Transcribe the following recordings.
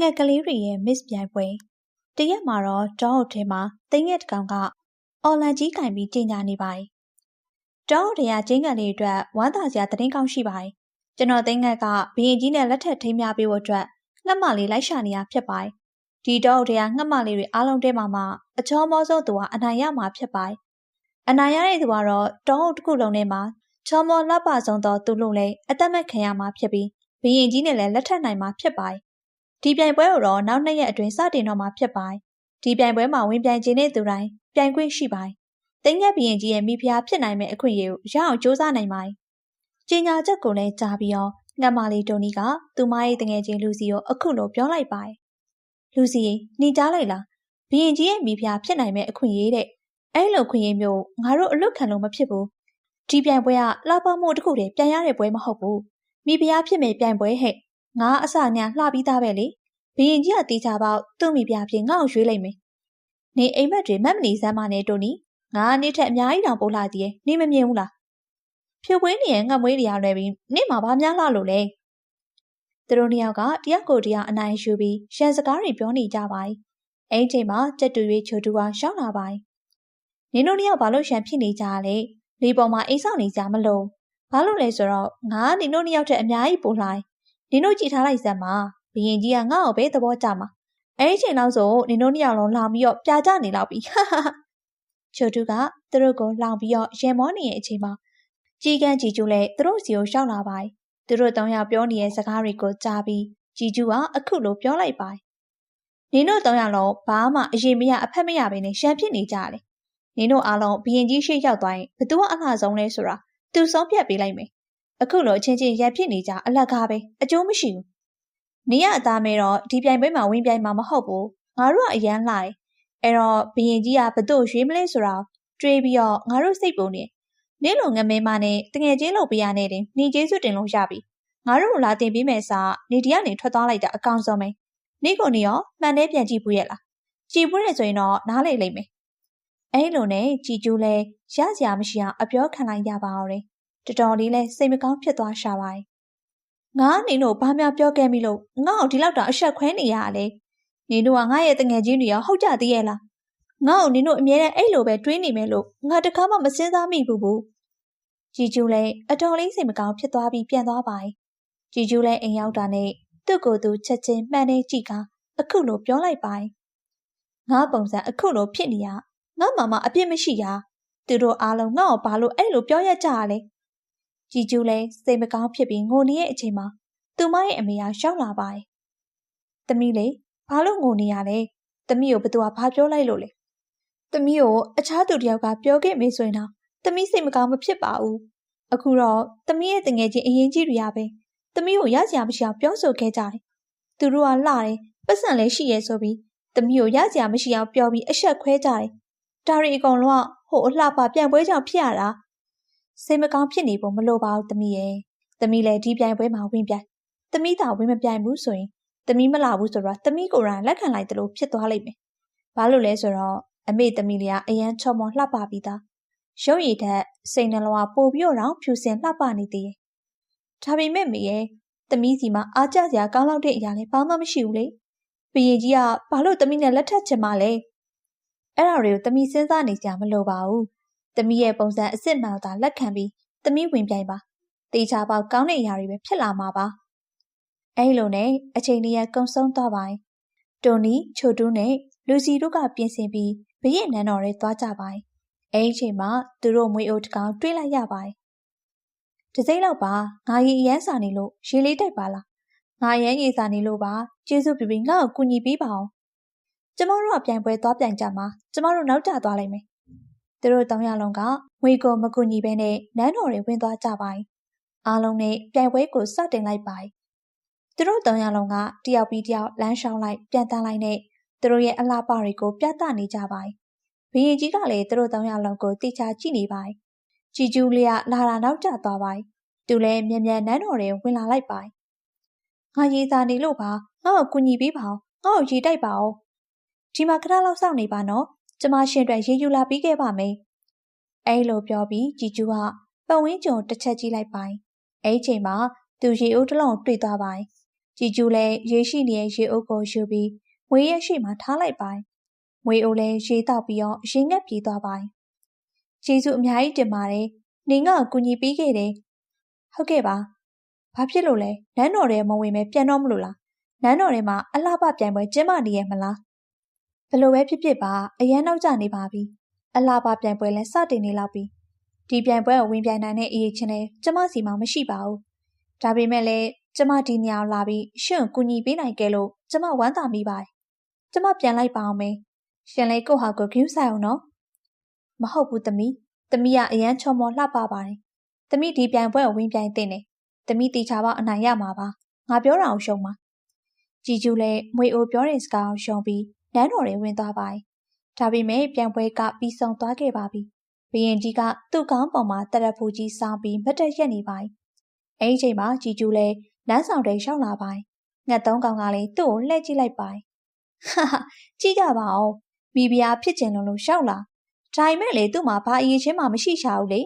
ငှက်ကလေးတွေရဲ့ Miss ပြိုင်ပွဲတရက်မှာတော့တောအုပ်ထဲမှာသိငှက်တကောင်ကအော်လန်ကြီးကင်ပြီးကြင်ညာနေပါတယ်။တောအုပ်ထဲကကျင်းကန်လေးအတွက်ဝမ်းသာစရာသတင်းကောင်းရှိပါတယ်။ကျွန်တော်သိငှက်ကဘရင်ကြီးနဲ့လက်ထက်ထိမ်းများပေးဖို့အတွက်ငှက်မလေးလိုက်ရှာနေရဖြစ်ပါတယ်။ဒီတောအုပ်ထဲကငှက်မလေးတွေအားလုံးထဲမှာမှအချောမောဆုံးသူကအနိုင်ရမှာဖြစ်ပါတယ်။အနိုင်ရတဲ့သူကတော့တောအုပ်တစ်ခုလုံးထဲမှာချောမောလှပဆုံးသောသူလို့လည်းအသက်မဲ့ခံရမှာဖြစ်ပြီးဘရင်ကြီးနဲ့လည်းလက်ထပ်နိုင်မှာဖြစ်ပါတယ် ဒီပြိုင်ပွဲကိုတော့နောက်နှစ်ရက်အတွင်းစတင်တော့မှာဖြစ်ပါတယ်။ဒီပြိုင်ပွဲမှာဝင်ပြိုင်ခြင်းတဲ့သူတိုင်းပြိုင်ခွင့်ရှိပါတယ်။တင်းငက်ဘရင်ကြီးရဲ့မိဖုရားဖြစ်နိုင်မယ့်အခွင့်အရေးကိုရအောင်စ조사နိုင်ပါတယ်။ကြီးညာချက်ကိုလည်းကြားပြီးတော့ငတ်မလေးတိုနီကသူမရဲ့တငယ်ချင်းလူစီကိုအခုလိုပြောလိုက်ပါတယ်။လူစီနေကြားလိုက်လားဘရင်ကြီးရဲ့မိဖုရားဖြစ်နိုင်မယ့်အခွင့်အရေးတဲ့အဲ့လိုခွင့်ရမျိုးငါတို့အလွတ်ခံလို့မဖြစ်ဘူး။ဒီပြိုင်ပွဲကလှပမှုတစ်ခုတည်းပြန်ရတဲ့ပွဲမဟုတ်ဘူး။မိဖုရားဖြစ်မယ့်ပြိုင်ပွဲဟဲ့ ငါအစညာလှပြီးသားပဲလေဘရင်ကြီးကတီးချပေါက်သူ့မိဖုရားဖြစ်ငါ့ကိုရွေးလိုက်မယ်နေအိမ်မက်တွေမက်မနေစမ်းမနဲ့တိုနီငါနေ့ထက်အများကြီးတောင်ပို့လာသေးရဲ့နေမမြင်ဘူးလားဖြိုပွေးနေရဲ့ငတ်မွေးတရားလွယ်ပြီးနေ့မှာဘာများလှလို့လဲသူတို့နှစ်ယောက်ကတယောက်ကိုတယောက်အနိုင်ယူပြီးရှန်စကားတွေပြောနေကြပါ යි အဲ့ဒီချိန်မှာကြက်တူရွေးချိုတူကရှောင်းလာပါ යි နင်တို့နှစ်ယောက်ဘာလို့ရှန်ဖြစ်နေကြရလဲလေပေါ်မှာအိမ်ဆောင်နေကြမလို့ဘာလို့လဲဆိုတော့ငါနင်တို့နှစ်ယောက်ထက်အများကြီးပို့လိုက် နင်တို့ကြည့်ထားလိုက်စမ်းပါဘရင်ကြီးကငါ့ကိုပဲသဘောကျမှာအဲ့ဒီချိန်လောက်ဆိုနင်တို့နှစ်ယောက်လုံးလောင်ပြီးတော့ပြာကျနေလောက်ပြီဟာဟာချိုတူကသူတို့ကိုလောင်ပြီးတော့ရင်မောနေရဲ့အချိန်မှာကြီးကန်းကြီးကျူးလည်းသူတို့စီကိုရှောက်လာပါသူတို့တောင်းရပြောနေတဲ့စကားတွေကိုကြားပြီးကြီးကျူးကအခုလိုပြောလိုက်ပါနင်တို့တောင်းရလုံးဘာမှအရေးမရအဖက်မရဘဲနဲ့ရှမ်းဖြစ်နေကြတယ်နင်တို့အားလုံးဘရင်ကြီးရှေ့ရောက်သွားရင်ဘသူကအလှဆုံးလဲဆိုတာသူဆုံးဖြတ်ပေးလိုက်မယ် အခုလိုအချင်းချင်းရက်ဖြစ်နေကြအလကားပဲအကျိုးမရှိဘူးနေရအသားမဲတော့ဒီပြိုင်ပွဲမှာဝင်ပြိုင်မှာမဟုတ်ဘူးငါတို့ကအရန်လာတယ်အဲ့တော့ဘရင်ကြီးကဘသူ့ရွေးမလဲဆိုတာတွေးပြီးတော့ငါတို့စိတ်ပုံနေနင်းလိုငမဲမနဲ့တငယ်ချင်းလုပ်ပေးရနဲ့တင်နေကျေးဇူးတင်လို့ရပြီငါတို့လာတင်ပေးမယ်စာနေဒီကနေထွက်သွားလိုက်တာအကောင်ဆုံးပဲနေကိုနေရောမှန်တဲ့ပြန်ကြည့်ဘူးရဲ့လားကြည့်ဘူးရဆိုရင်တော့နားလေလိမ့်မယ်အဲ့လိုနဲ့ကြည်ကျူးလဲရစရာမရှိအောင်အပြောခံလိုက်ရပါအောင် တော်တော်လေးလဲစိတ်မကောင်းဖြစ်သွားရှာပါတယ်ငါနင်တို့ဘာများပြောခဲ့မိလို့ငါ့ကိုဒီလောက်တောင်အဆက်ခွဲနေရလေနင်တို့ကငါရဲ့တငယ်ချင်းတွေရောဟုတ်ကြသေးရဲ့လားငါ့ကိုနင်တို့အမြဲတမ်းအဲ့လိုပဲတွေးနေမယ်လို့ငါတခါမှမစင်စားမိဘူးဘူးជីကျူးလည်းအတော်လေးစိတ်မကောင်းဖြစ်သွားပြီးပြန်သွားပါ යි ជីကျူးလည်းအိမ်ရောက်တာနဲ့သူ့ကိုယ်သူချက်ချင်းမှန်နေကြည့်ကအခုလိုပြောလိုက်ပါ යි ငါပုံစံအခုလိုဖြစ်နေရငါမှမအပြစ်မရှိရသူတို့အားလုံးငါ့ကိုဘာလို့အဲ့လိုပြောရကြရလဲ ကြည်ကျူးလဲစိတ်မကောင်းဖြစ်ပြီးငိုနေတဲ့အချိန်မှာသူမရဲ့အမေကရှောက်လာပါတယ်။သမီးလေးဘာလို့ငိုနေရလဲ။သမီးကိုဘသူကဘာပြောလိုက်လို့လဲ။သမီးကိုအခြားသူတယောက်ကပြောခဲ့မေးဆိုရင်တော့သမီးစိတ်မကောင်းမဖြစ်ပါဘူး။အခုတော့သမီးရဲ့တငယ်ချင်းအရင်ကြီးတွေရပဲ။သမီးကိုရစရာမရှိအောင်ပြောဆိုခဲ့ကြတယ်။သူတို့ကလှတယ်ပတ်စံလည်းရှိရဲဆိုပြီးသမီးကိုရစရာမရှိအောင်ပြောပြီးအဆက်ခွဲကြတယ်။ဒါရီအကုန်လုံးကဟိုအလှပပြန်ပွဲကြောင့်ဖြစ်ရတာ။ စိတ်မကောင်းဖြစ်နေဖို့မလိုပါဘူးသမီးရဲ့သမီးလည်းဒီပြိုင်ပွဲမှာဝင်ပြိုင်သမီးသာဝင်မပြိုင်ဘူးဆိုရင်သမီးမလာဘူးဆိုတော့သမီးကိုယ်တိုင်လက်ခံလိုက်တယ်လို့ဖြစ်သွားလိမ့်မယ်ဘာလို့လဲဆိုတော့အမေသမီးလေးကအရန်ချော်မော်လှပပြီးသားရုပ်ရည်ထက်စိတ်နှလုံးကပိုပြီးတော့ဖြူစင်လှပနေသေးရဲ့ဒါပေမဲ့မေရဲ့သမီးစီမှာအားကျစရာကောင်းလောက်တဲ့အရာလည်းဘာမှမရှိဘူးလေဘရင်ကြီးကဘာလို့သမီးနဲ့လက်ထပ်ချင်မှလဲအဲ့ဒါတွေကိုသမီးစဉ်းစားနေကြမလို့ပါဘူး သမီးရဲ့ပုံစံအစ်စ်မှန်သာလက်ခံပြီးသမီးဝင်ပြိုင်ပါတေချာပေါက်ကောင်းတဲ့အရာတွေပဲဖြစ်လာမှာပါအဲလိုနဲ့အချိန်တည်းကုံဆုံးသွားပါတိုနီချိုတူးနဲ့လူစီတို့ကပြင်ဆင်ပြီးဘရဲ့နန်းတော်တွေသွားကြပါအဲဒီအချိန်မှာသူတို့မွေအိုတကောင်တွေးလိုက်ရပါတစိမ့်လောက်ပါငါရီအရန်စာနေလို့ရေလေးတိုက်ပါလားငါရန်ရေစာနေလို့ပါကျေးဇူးပြုပြီးငါ့ကိုကူညီပေးပါအောင်ကျမတို့ကပြိုင်ပွဲသွားပြိုင်ကြမှာကျမတို့နောက်ကျသွားလိုက်မယ် သူတို့တောင်းရလုံးကငွေကိုမကူညီဘဲနဲ့နန်းတော်တွေဝင်သွားကြပါ။အားလုံးနဲ့ပြိုင်ပွဲကိုစတင်လိုက်ပါ။သူတို့တောင်းရလုံးကတယောက်ပြီးတယောက်လမ်းလျှောက်လိုက်ပြန်တန်းလိုက်နဲ့သူတို့ရဲ့အလှပတွေကိုပြသနေကြပါ။ဘီရင်ကြီးကလည်းသူတို့တောင်းရလုံးကိုတိချာကြည့်နေပါ။ကြည်ကျူးလေးကလာတာနောက်ကျသွားပါ။သူလည်းမြန်မြန်နန်းတော်တွေဝင်လာလိုက်ပါ။ငါရေးစားနေလို့ပါငါ့ကိုကူညီပေးပါအောင်ငါ့ကိုရေးတိုက်ပါအောင်ဒီမှာခဏလောက်စောင့်နေပါနော် ကျမရှင်အတွက်ရေယူလာပြီးခဲ့ပါမယ်။အဲလိုပြောပြီးជីကျူကပတ်ဝန်းကျင်တစ်ချက်ကြည့်လိုက်ပိုင်။အဲချိန်မှာသူရေအိုးတစ်လုံးတွေ့သွားပိုင်ကြည်ကျူးလည်းရေရှိနေတဲ့ရေအုပ်ကိုယူပြီးမွေးရဲ့ရှိမှထားလိုက်ပိုင်မွေးအိုလည်းရေတောက်ပြီးတော့ရင်ငက်ပြေးသွားပိုင်ကျေးဇူးအများကြီးတင်ပါတယ်နင်ကကူညီပေးခဲ့တယ်ဟုတ်ကဲ့ပါဘာဖြစ်လို့လဲနန်းတော်ထဲမဝင်မဲပြန်တော့မလို့လားနန်းတော်ထဲမှာအလှပပြိုင်ပွဲကျင်းပနေရဲ့မလား ဘလို့ပဲဖြစ်ဖြစ်ပါအရန်နောက်ကျနေပါပြီအလှပပြိုင်ပွဲလည်းစတင်နေလောက်ပြီဒီပြိုင်ပွဲကိုဝင်ပြိုင်နိုင်တဲ့အရေးချင်းလည်းကျမစီမှာမရှိပါဘူးဒါပေမဲ့လည်းကျမဒီညောင်လာပြီးရှင့်ကူညီပေးနိုင်ခဲ့လို့ကျမဝမ်းသာမိပါတယ်ကျမပြန်လိုက်ပါအောင်မယ်ရှင်လေးကိုဟာကိုဂယူးဆိုင်အောင်နော်မဟုတ်ဘူးသမီးသမီးကအရန်ချော်မော်လှပပါတယ်သမီးဒီပြိုင်ပွဲကိုဝင်ပြိုင်တဲ့နေသမီးတီချာပေါအနိုင်ရမှာပါငါပြောတာအောင်ရှုံးပါကြည်ကျူးလည်းမွေအိုပြောတဲ့စကားကိုရှုံးပြီး နန်းတော်တွေဝင်သွားပါတယ်ဒါပေမဲ့ပြိုင်ပွဲကပြီးဆုံးသွားခဲ့ပါပြီဘရင်ကြီးကသူ့ကောင်းပေါ်မှာတရဖူကြီးစားပြီးမတ်တက်ရက်နေပါတယ်အဲ့ဒီချိန်မှာကြည်ကျူးလည်းလမ်းဆောင်တွေရောက်လာပါတယ်ငှက်သုံးကောင်ကလည်းသူ့ကိုလှည့်ကြည့်လိုက်ပါတယ်ဟာဟာကြည့်ကြပါဦးမိဖုရားဖြစ်ကျင်လို့လို့ရှောက်လာဒါပေမဲ့လေသူ့မှာဘာအရေးချင်းမှမရှိရှာဘူးလေ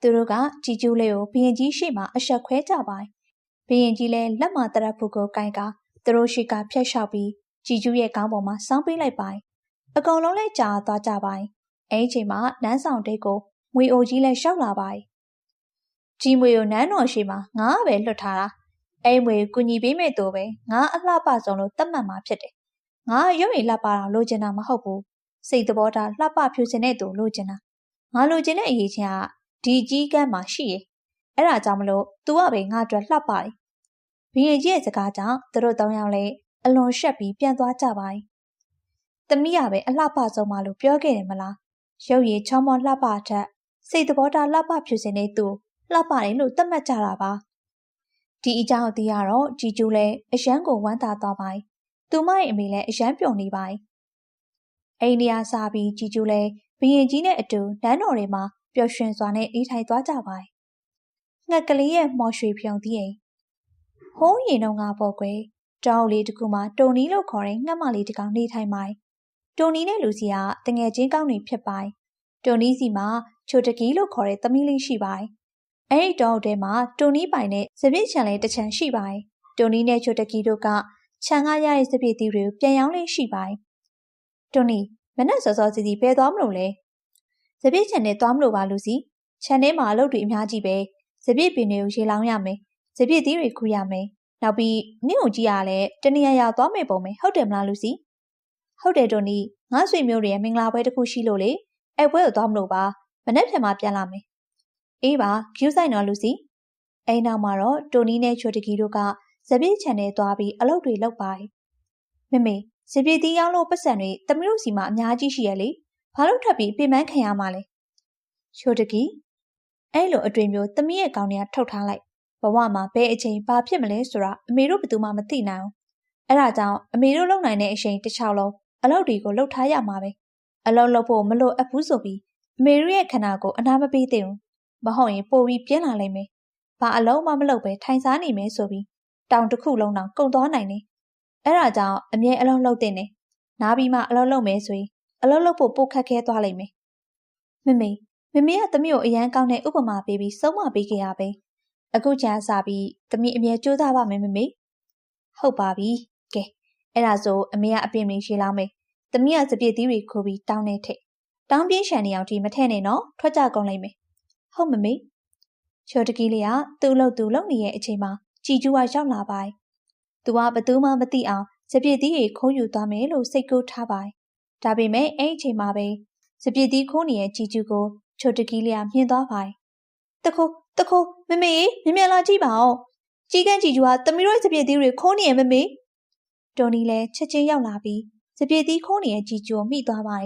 သူတို့ကကြည်ကျူးလေးကိုဘရင်ကြီးရှေ့မှာအဆက်ခွဲကြပါတယ်ဘရင်ကြီးလည်းလက်မတရဖူကိုကင်ကသူတို့ရှိကဖျက်လျှောက်ပြီး ကြည်ကျူးရဲ့ခေါင်းပေါ်မှာစောင်းပေးလိုက်ပါတယ်အကောင်လုံးလည်းကြာသွားကြပါတယ်အဲ့ဒီချိန်မှာနန်းဆောင်တိတ်ကိုငွေအိုကြီးလည်းရှောက်လာပါတယ်ကြီးမွေကိုနန်းတော်ရှိမှာငါပဲလွတ်ထားတာအဲ့မွေကူညီပေးမဲ့သူပဲငါအလှပဆုံးလို့တတ်မှတ်မှာဖြစ်တယ်ငါရုပ်ရည်လှပတာလိုချင်တာမဟုတ်ဘူးစိတ်သဘောထားလှပဖြူစင်တဲ့သူလိုချင်တာငါလိုချင်တဲ့အရေးချင်းကဒီကြီးကန်းမှာရှိရဲ့အဲ့ဒါကြောင့်မလို့ तू ကပဲငါအတွက်လှပတယ်ဘီရင်ကြီးရဲ့စကားကြောင့်သူတို့တောင်းရောက်လဲ အလွန်ရှက်ပြီးပြန်သွားကြပါတယ်သမီးကပဲအလှပဆုံးမလို့ပြောခဲ့တယ်မလားရုပ်ရည်ချောမောလှပထက်စိတ်သဘောထားလှပဖြူစင်တဲ့သူလှပတယ်လို့သတ်မှတ်ကြတာပါဒီအကြောင်းအသေးကတော့ជីကျူးလည်းအရန်ကိုဝမ်းသာသွားပါတယ်သူမရဲ့အမေလည်းအရန်ပျော်နေပါတယ်အိန္ဒိယစားပြီးជីကျူးလည်းဘရင်ကြီးနဲ့အတူနန်းတော်တွေမှာပျော်ရွှင်စွာနဲ့အေးထိုင်သွားကြပါတယ်ငှက်ကလေးရဲ့မော်ရွှေဖြုံသီးအိမ်ဟိုးရင်တော့ငါပေါ့ကွယ် တောင်းလေးတစ်ခုမှာတုံနီလို့ခေါ်တဲ့ငှက်မလေးတစ်ကောင်နေထိုင်ပါတယ်တုံနီနဲ့လူစီကတငယ်ချင်းကောင်းတွေဖြစ်ပါတယ်တုံနီစီမှာချိုတကီလို့ခေါ်တဲ့သမီးလေးရှိပါတယ်အဲ့ဒီတောထဲမှာတိုနီပိုင်နဲ့စပစ်ချံလေးတစ်ချံရှိပါတယ်။တိုနီနဲ့ချိုတကီတို့ကခြံကရတဲ့စပစ်သီးတွေကိုပြန်ရောင်းလေးရှိပါတယ်။တိုနီမနဲ့စောစောစီစီဘယ်သွားမလို့လဲ။စပစ်ချံနဲ့သွားမလို့ပါလူစီ။ခြံထဲမှာအလုပ်တွေအများကြီးပဲ။စပစ်ပင်တွေကိုရေလောင်းရမယ်။စပစ်သီးတွေခူးရမယ်။ နောက်ပြီးနင့်ကိုကြည့်ရလဲတနေရာရာသွားမယ်ပုံမယ်ဟုတ်တယ်မလားလူစီ။ဟုတ်တယ်တိုနီငါဆွေမျိုးတွေရဲ့မင်္ဂလာပွဲတစ်ခုရှိလို့လေ။အဲ့ပွဲကိုသွားမလို့ပါ။မနေ့ပြန်မှပြန်လာမယ်အေးပါဂယူးဆိုင်တော်လူစီအဲနောက်မှာတော့တိုနီနဲ့ချိုတကီတို့ကဇပြည့်ချန်ထဲသွားပြီးအလုပ်တွေလုပ်ပါတယ်မမေဇပြည့်တီးရောင်းလို့ပတ်စံတွေတမီးတို့စီမှာအများကြီးရှိရလေဘာလို့ထပ်ပြီးပြင်ပန်းခံရမှာလဲချိုတကီအဲ့လိုအတွေ့မျိုးတမီးရဲ့ကောင်းတွေကထုတ်ထားလိုက် ဘဝမှာဘယ်အချိန်ဘာဖြစ်မလဲဆိုတာအမေတို့ဘယ်သူမှမသိနိုင်ဘူးအဲ့ဒါကြောင့်အမေတို့လုံနိုင်တဲ့အချိန်တစ်ချောင်းလုံးအလုပ်တွေကိုလုပ်ထားရမှာပဲအလုပ်လုပ်ဖို့မလိုအပ်ဘူးဆိုပြီးအမေတို့ရဲ့ခန္ဓာကိုအနာမပေးသင့်ဘူးမဟုတ်ရင်ပိုပြီးပြင်းလာလိမ့်မယ်။ဘာအလုံးမှမလုပ်ပဲထိုင်စားနေမယ်ဆိုပြီးတောင်တစ်ခုလုံးတောင်ကုန်သွားနိုင်တယ်။အဲ့ဒါကြောင့်အမြဲအလုံးလုပ်တဲ့နေ။နားပြီးမှအလုံးလုပ်မယ်ဆိုရင်အလုံးလုပ်ဖို့ပိုခက်ခဲသွားလိမ့်မယ်။မမေမမေကသမီးကိုအရန်ကောင်းတဲ့ဥပမာပေးပြီးဆုံးမပေးခဲ့ရပဲ။ အခုချာစားပြီးသမီးအမြဲကြိုးစားပါမယ်မမေ။ဟုတ်ပါပြီ။ကဲအဲ့ဒါဆိုအမေကအပြင်မင်းရှေးလောင်းမယ်။သမီးကစပြည့်သီးတွေခိုးပြီးတောင်းနေထက်။တောင်းပြင်းရှန်နေအောင်ဒီမထဲ့နဲ့နော်ထွက်ကြကုန်လိမ့်မယ်ဟုတ်မမေချော်တကီလေးကသူ့လို့သူလုံနေရဲ့အချိန်မှာကြည်ကျူးကရောက်လာပါ။သူကဘသူမှမသိအောင်စပြစ်သီးတွေခိုးယူသွားမယ်လို့စိတ်ကူးထားပါ။ဒါပေမဲ့အဲ့အချိန်မှာပဲစပြစ်သီးခိုးနေတဲ့ကြည်ကျူးကိုချော်တကီလေးကမြင်သွားပါ။တခိုး တခိုးမမေမြင်မြန်လာကြည့်ပါဦး။ကြီးကန်းကြည်ကျူးကသမီးတို့စပြစ်သီးတွေခိုးနေရဲ့မမေ။တိုနီလည်းချက်ချင်းရောက်လာပြီးစပြစ်သီးခိုးနေတဲ့ကြည်ကျူးကိုမိသွားပါ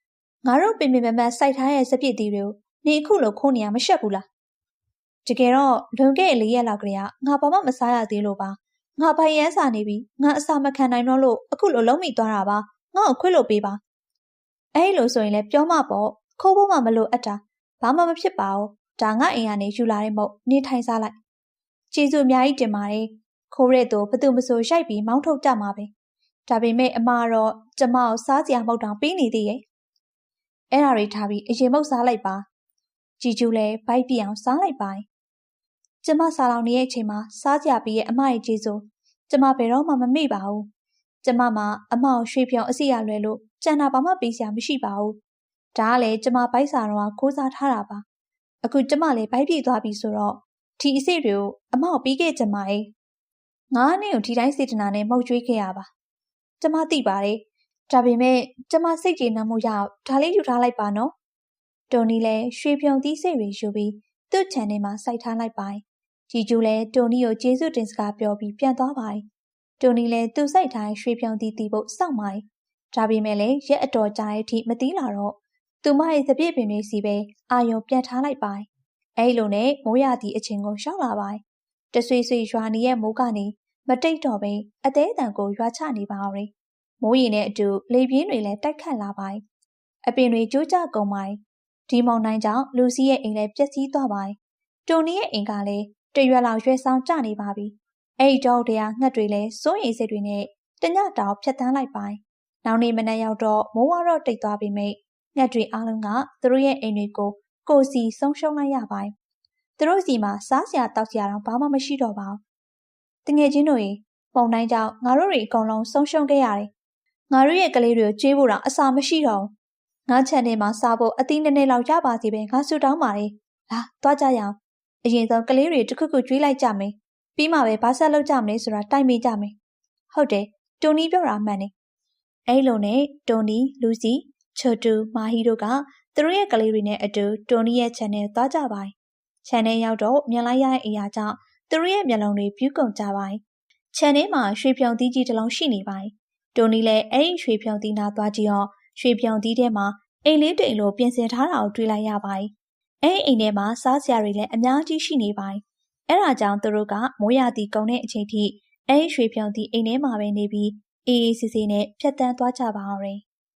။ငါတို့ပင်ပင်ပန်းပန်းစိုက်ထားတဲ့စပြစ်သီးတွေကိုနေအခုလိုခိုးနေရမရှက်ဘူးလားတကယ်တော့လွန်ခဲ့တဲ့လေးရက်လောက်ကလေးကငါဘာမှမစားရသေးလို့ပါငါပိုင်ရန်စာနေပြီငါအစာမခံနိုင်တော့လို့အခုလိုလုံးမိသွားတာပါငါ့ကိုခွင့်လို့ပေးပါအဲ့လိုဆိုရင်လည်းပြောမှပေါ့ခိုးဖို့မှမလို့အပ်တာဘာမှမဖြစ်ပါဘူး ဒါငါအိမ်ကနေယူလာတဲ့မဟုတ်နေထိုင်စားလိုက်ကျေးဇူးအများကြီးတင်ပါတယ်ခိုးတဲ့သူဘသူမဆိုရိုက်ပြီးမောင်းထုတ်ကြမှာပဲဒါပေမဲ့အမတော့ကျမကိုစားစရာမဟုတ်တောင်ပေးနေသေးရဲ့အဲ့ဒါတွေထားပြီးအရင်မုတ်စားလိုက်ပါကြည်ကျူးလည်းဗိုက်ပြအောင်စားလိုက်ပါကျမစားလောင်နေတဲ့အချိန်မှာစားကြပြီးရဲ့အမရဲ့ကျေးဇူးကျမဘယ်တော့မှမမေ့ပါဘူး။ကျမမှာအမောက်ရွှေပြောင်အစီရလွယ်လို့ကြံတာဘာမှပေးစရာမရှိပါဘူး။ဒါကလည်းကျမဘိုက်စာတော့ခိုးစားထားတာပါ။ အခုကျမလည်းဘိုက်ပြေသွားပြီဆိုတော့ဒီအစီတွေကိုအမောက်ပြီးခဲ့ကြမှာလေ။ငါးနှစ်ကိုဒီတိုင်းစေတနာနဲ့မှုတ်ကြွေးခဲ့ရပါ။ကျမသိပါတယ်။ဒါပေမဲ့ကျမစိတ်ကျေနပ်မှုရအောင်ဒါလေးယူထားလိုက်ပါနော်။တိုနီလည်းရွှေပြုံသီးစိတ်တွေယူပြီးသူ့ခြံထဲမှာစိုက်ထားလိုက်ပါ။ဂျီဂျူလည်းတိုနီကိုကျေးဇူးတင်စကားပြောပြီးပြန်သွားပါ။တိုနီလည်းသူ့စိုက်ထားရွှေပြုံသီးတီးဖို့စောင့်ပါ။ဒါပေမဲ့လည်းရက်အတော်ကြာတဲ့အထိမတီးလာတော့ သူမရဲ့သပြည့်ပင်တွေစီပဲအာယုံပြန်ထားလိုက်ပါ။အဲလိုနဲ့မိုးရသည့်အချိန်ကိုရှောက်လာပါ။တဆွေဆွေရွာနေရဲ့မိုးကနေမတိတ်တော့ပဲအသေးအတန်ကိုရွာချနေပါအောင်။မိုးရင်နဲ့အတူလေပြင်းတွေလည်းတိုက်ခတ်လာပါ။အပင်တွေကျိုးကျကုန်ပါဒီမောင်နှိုင်းကြောင့်လူစီရဲ့အိမ်လည်းပျက်စီးသွားပါတိုနီရဲ့အိမ်ကလည်းတရွက်လောက်ရွှဲဆောင်ကျနေပါပြီ။အဲ့ဒီတော့တရားငှက်တွေလည်းစိုးရိမ်စိတ်တွေနဲ့တညတောင်ဖြတ်တန်းလိုက်ပါ။နောက်နေ့မနက်ရောက်တော့မိုးဝါတော့တိတ်သွားပြီမိတ် ငှက်တွေအားလုံးကသူတို့ရဲ့အိမ်တွေကိုကိုစီဆုံးရှုံးလိုက်ရပါ။သူတို့စီမှာစားစရာတောက်စရာတော့ဘာမှမရှိတော့ပါဘူး။တငယ်ချင်းတို့ရေပုံတိုင်းကြောင့်ငါတို့တွေအကုန်လုံးဆုံးရှုံးခဲ့ရတယ်။ငါတို့ရဲ့ကလေးတွေကိုကျွေးဖို့တော့အစာမရှိတော့ဘူး။ငါချန်ထဲမှာစားဖို့အသီးနည်းနည်းလောက်ရပါစီပဲငါဆူတောင်းပါလေ။လာသွားကြရအောင်။အရင်ဆုံးကလေးတွေတစ်ခုခုကျွေးလိုက်ကြမယ်။ပြီးမှပဲဘာဆက်လုပ်ကြမလဲဆိုတာတိုင်ပင်ကြမယ်။ဟုတ်တယ်။တိုနီပြောတာမှန်တယ်။အဲ့လိုနဲ့တိုနီ၊လူစီ၊ ချိုတူ၊မာဟီတို့ကသူတို့ရဲ့ကလေးတွေနဲ့အတူတိုနီရဲ့ channel သွားကြပါ යි ။ channel ရောက်တော့မြန်လိုက်ရတဲ့အရာကြောင့်သူတို့ရဲ့မျက်လုံးတွေပြူးကုန်ကြပါ යි။ channel မှာရွှေဖြုံသီးကြီးတစ်လုံးရှိနေပါ යි ။တိုနီလည်းအဲ့ဒီရွှေဖြုံသီးနာသွားကြည့်တော့ရွှေဖြုံသီးထဲမှာအိမ်လေးတိမ်လိုပြင်ဆင်ထားတာကိုတွေ့လိုက်ရပါ යි ။အဲ့အိမ်ထဲမှာစားစရာတွေလည်းအများကြီးရှိနေပါ යි ။အဲ့ဒါကြောင့်သူတို့ကမိုးရသည့်ကုံတဲ့အချိန်ထိအဲ့ရွှေဖြုံသီးအိမ်ထဲမှာပဲနေပြီးအေးအေးဆေးဆေးနဲ့ဖြတ်တန်းသွားကြပါအောင်